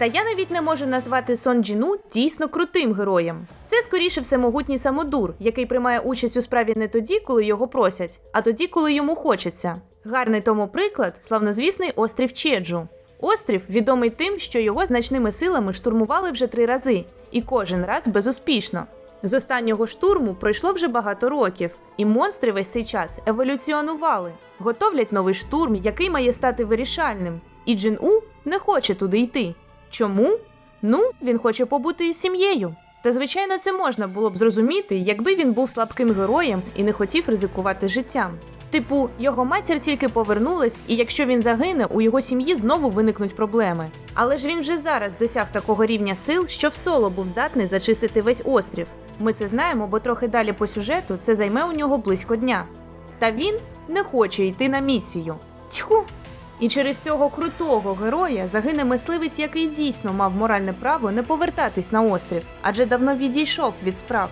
Та я навіть не можу назвати Сон Джіну дійсно крутим героєм. Це скоріше всемогутній самодур, який приймає участь у справі не тоді, коли його просять, а тоді, коли йому хочеться. Гарний тому приклад славнозвісний острів Чеджу. Острів відомий тим, що його значними силами штурмували вже три рази, і кожен раз безуспішно. З останнього штурму пройшло вже багато років, і монстри весь цей час еволюціонували, готовлять новий штурм, який має стати вирішальним. І Джин У не хоче туди йти. Чому? Ну, він хоче побути із сім'єю. Та звичайно, це можна було б зрозуміти, якби він був слабким героєм і не хотів ризикувати життям. Типу, його матір тільки повернулась, і якщо він загине, у його сім'ї знову виникнуть проблеми. Але ж він вже зараз досяг такого рівня сил, що в соло був здатний зачистити весь острів. Ми це знаємо, бо трохи далі по сюжету це займе у нього близько дня. Та він не хоче йти на місію. Тьху! І через цього крутого героя загине мисливець, який дійсно мав моральне право не повертатись на острів, адже давно відійшов від справ.